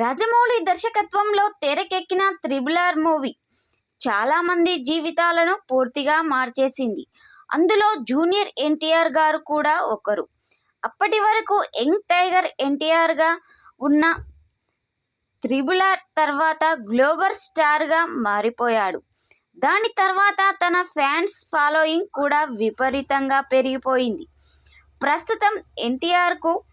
రాజమౌళి దర్శకత్వంలో తెరకెక్కిన triple R movie చాలామంది జీవితాలను పూర్తిగా మార్చేసింది. అందులో జూనియర్ ఎన్టీఆర్ గారు కూడా ఒకరు. అప్పటి వరకు యంగ్ టైగర్ ఎన్టీఆర్గా ఉన్న త్రిబులర్ తర్వాత గ్లోబల్ స్టార్గా మారిపోయాడు. దాని తర్వాత తన ఫ్యాన్స్ ఫాలోయింగ్ కూడా విపరీతంగా పెరిగిపోయింది. ప్రస్తుతం ఎన్టీఆర్కు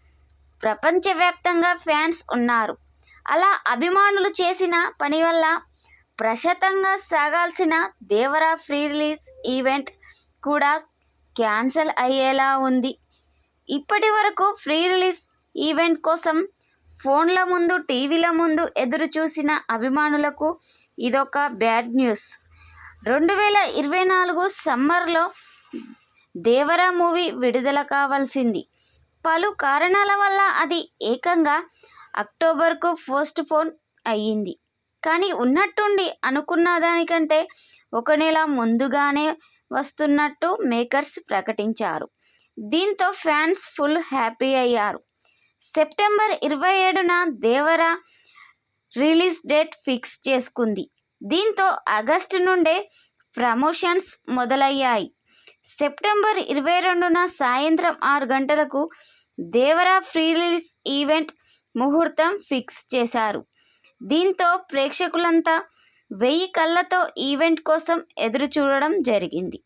ప్రపంచవ్యాప్తంగా ఫ్యాన్స్ ఉన్నారు. అలా అభిమానులు చేసిన పని వల్ల ప్రశాంతంగా సాగాల్సిన దేవరా ఫ్రీ రిలీజ్ ఈవెంట్ కూడా క్యాన్సిల్ అయ్యేలా ఉంది. ఇప్పటి వరకు ఫ్రీ రిలీజ్ ఈవెంట్ కోసం ఫోన్ల ముందు టీవీల ముందు ఎదురు చూసిన అభిమానులకు ఇదొక బ్యాడ్ న్యూస్. రెండు వేల ఇరవై నాలుగు సమ్మర్లో దేవరా మూవీ విడుదల కావాల్సింది. పలు కారణాల వల్ల అది ఏకంగా అక్టోబర్కు పోస్ట్ పోన్ అయ్యింది. కానీ ఉన్నట్టుండి అనుకున్న దానికంటే ఒక నెల ముందుగానే వస్తున్నట్టు మేకర్స్ ప్రకటించారు. దీంతో ఫ్యాన్స్ ఫుల్ హ్యాపీ అయ్యారు. సెప్టెంబర్ ఇరవై ఏడున దేవర రిలీజ్ డేట్ ఫిక్స్ చేసుకుంది. దీంతో ఆగస్టు నుండే ప్రమోషన్స్ మొదలయ్యాయి. సెప్టెంబర్ ఇరవై రెండున సాయంత్రం ఆరు గంటలకు దేవరా ఫ్రీ రిలీజ్ ఈవెంట్ ముహూర్తం ఫిక్స్ చేశారు. దీంతో ప్రేక్షకులంతా వెయ్యి కళ్ళతో ఈవెంట్ కోసం ఎదురు చూడడం జరిగింది.